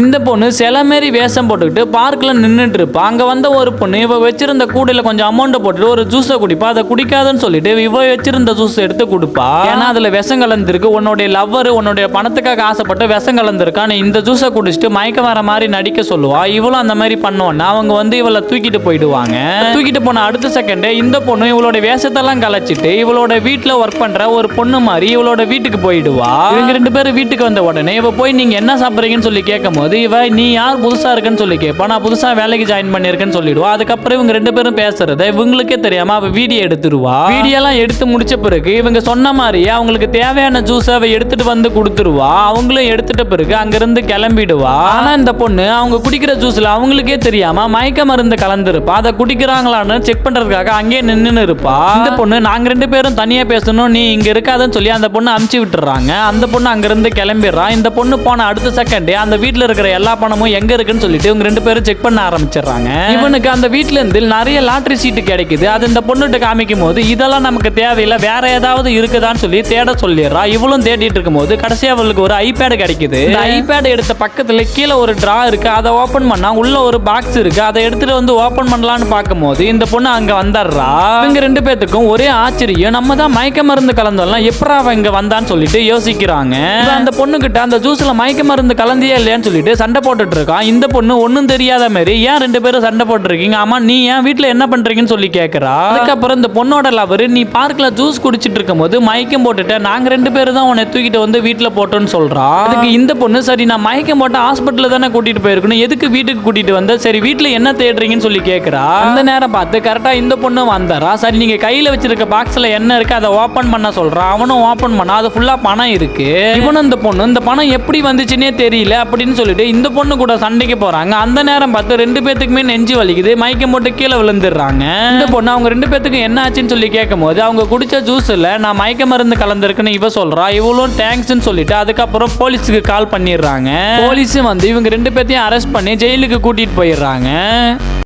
இந்த பொண்ணு சில மாரி வேஷம் போட்டுக்கிட்டு பார்க்கில் நின்றுட்டு இருப்பா அங்கே வந்த ஒரு பொண்ணு இவ வச்சிருந்த கூடையில் கொஞ்சம் அமௌண்ட்டை போட்டுட்டு ஒரு ஜூஸை குடிப்பா. அதை குடிக்காதுன்னு சொல்லிட்டு இவ வச்சிருந்த ஜூஸ் எடுத்து கொடுப்பா. ஏன்னா அதில் விஷம் கலந்துருக்கு. உன்னுடைய லவ்வர் உன்னுடைய பணத்துக்காக ஆசைப்பட்டு விஷம் கலந்துருக்கா நீ இந்த ஜூஸை குடிச்சிட்டு மயக்கம் வர மாதிரி நடிக்க சொல்லுவா. இவளும் அந்த மாதிரி பண்ணுவோன்னா அவங்க வந்து இவளை தூக்கிட்டு போயிடுவாங்க. தூக்கிட்டு போன அடுத்த செகண்டே இந்த பொண்ணு இவளோட வேஷத்தெல்லாம் கலைச்சிட்டு இவளோட வீட்டில் ஒர்க் பண்ற ஒரு பொண்ணு மாதிரி இவளோட வீட்டுக்கு போயிடுவா. இவங்க ரெண்டு பேரும் வீட்டுக்கு வந்த உடனே இவ போய் நீங்க என்ன சாப்பிட்றீங்கன்னு சொல்லி கேட்கும் போது இவ நீ யார் புதுசா இருக்குன்னு சொல்லி கேட்பா நான் புதுசா வேலைக்கு ஜாயின் பண்ணிருக்கேன்னு சொல்லிடுவா. அதுக்கப்புறம் இவங்க ரெண்டு பேரும் பேசுறத இவங்களுக்கே தெரியாம அவ வீடியோ எடுத்துருவா. வீடியோ எல்லாம் எடுத்து முடிச்ச பிறகு இவங்க சொன்ன மாதிரியே அவங்களுக்கு தேவையான ஜூஸ் அவ எடுத்துட்டு வந்து கொடுத்துருவா. அவங்களும் எடுத்துட்ட பிறகு அங்கிருந்து கிளம்பிடுவா. ஆனா இந்த பொண்ணு அவங்க குடிக்கிற ஜூஸ்ல அவங்களுக்கே தெரியாம மயக்க மருந்து கலந்துருப்பா. அதை குடிக்கிறாங்களான்னு செக் பண்றதுக்காக அங்கேயே நின்னு இருப்பா. இந்த பொண்ணு நாங்க ரெண்டு பேரும் தனியா பேசணும் நீ இங்க இருக்காதுன்னு சொல்லி அந்த பொண்ணு அமுச்சு விட்டுறாங்க. அந்த பொண்ணு அங்கிருந்து கிளம்பிடுறா. இந்த பொண்ணு போன அடுத்த செகண்டே அந்த வீட்ல இருக்கிற எல்லா பணமும் எங்க இருக்குன்னு சொல்லிட்டு இவங்க ரெண்டு பேரும் செக் பண்ண ஆரம்பிச்சிடுறாங்க. இவனுக்கு அந்த வீட்ல இருந்து நிறைய லாட்டரி சீட்டு கிடைக்குது. அது இந்த பொண்ணுகிட்ட காமிக்கும் போது இதெல்லாம் நமக்கு தேவையில்லை வேற ஏதாவது இருக்குதான்னு சொல்லி தேட சொல்லிடுறா. இவளும் தேடிட்டு இருக்கும்போது கடைசியா அவளுக்கு ஒரு ஐபேடு கிடைக்குது. இந்த ஐபேட் எடுத்த பக்கத்துல கீழே ஒரு டிரா இருக்கு. அதை ஓபன் பண்ணா உள்ள ஒரு பாக்ஸ் இருக்கு. அதை எடுத்துட்டு வந்து ஓபன் பண்ணலாம்னு பார்க்கும்போது இந்த பொண்ணு அங்க வந்துடுறா. இவங்க ரெண்டு பேத்துக்கும் ஒரே ஆச்சரியம். நம்ம தான் மயக்க மருந்து கலந்தோம்லாம் எப்பரா அவன் இங்க வந்தான்னு சொல்லிட்டு யோசிக்கிறாங்க. அந்த பொண்ணு கிட்ட அந்த ஜூஸ்ல மயக்க மருந்து கலந்தியா இல்லையான்னு சொல்லிட்டு சண்டை போட்டுட்டு இருக்கான் இந்த பொண்ணு ஒன்றும் தெரியாத மாதிரி ஏன் ரெண்டு பேரும் சண்டை போட்டுருக்கீங்க? ஆமா நீ ஏன் வீட்டில் என்ன பண்றீங்கன்னு சொல்லி கேக்குறா? அதுக்கப்புறம் இந்த பொண்ணோட லவர் நீ பார்க்ல ஜூஸ் குடிச்சிட்டு இருக்கும்போது மயக்கம் போட்டுட்ட. நாங்க ரெண்டு பேரும் தான் உன்னை தூக்கிட்டு வந்து வீட்டில் போட்டோம்னு சொல்றா. அதுக்கு இந்த பொண்ணு சரி நான் மயக்கம் போட்டு ஹாஸ்பிட்டல் தானே கூட்டிட்டு போயிருக்கணும். எதுக்கு வீட்டுக்கு கூட்டிட்டு வந்த? சரி வீட்டில் என்ன தேடுறீங்கன்னு சொல்லி கேக்குறா. அந்த நேரம் பார்த்து கரெக்டா இந்த பொண்ணு வந்தாரா சரி நீங்க கையில வச்சிருக்க பாக்ஸ்ல என்ன இருக்கு அதை ஓபன் பண்ண சொல்றான் அவனும் ஓபன் பண்ணா. அது ஃபுல்லா பணம் இருக்கு. இவனும் இந்த பொண்ணு இந்த பணம் எப்படி வந்துச்சுன்னே தெரியல அப்படின்னு சொல்லிட்டு இந்த பொண்ணு கூட சண்டைக்கு போறாங்க. அந்த நேரம் பார்த்து ரெண்டு பேத்துக்குமே நெஞ்சு வலிக்குது. மயக்கம் போட்டு கீழே விழுந்துடுறாங்க. இந்த பொண்ணு அவங்க ரெண்டு பேத்துக்கும் என்ன ஆச்சுன்னு சொல்லி கேட்கும் போது அவங்க குடிச்ச ஜூஸ்ல நான் மயக்க மருந்து கலந்துருக்குன்னு இவ சொல்றா. இவளும் தேங்க்ஸ்னு சொல்லிட்டு அதுக்கப்புறம் போலீஸுக்கு கால் பண்ணிடுறாங்க. போலீஸும் வந்து இவங்க ரெண்டு பேத்தையும் அரெஸ்ட் பண்ணி ஜெயிலுக்கு கூட்டிட்டு போயிடுறாங்க.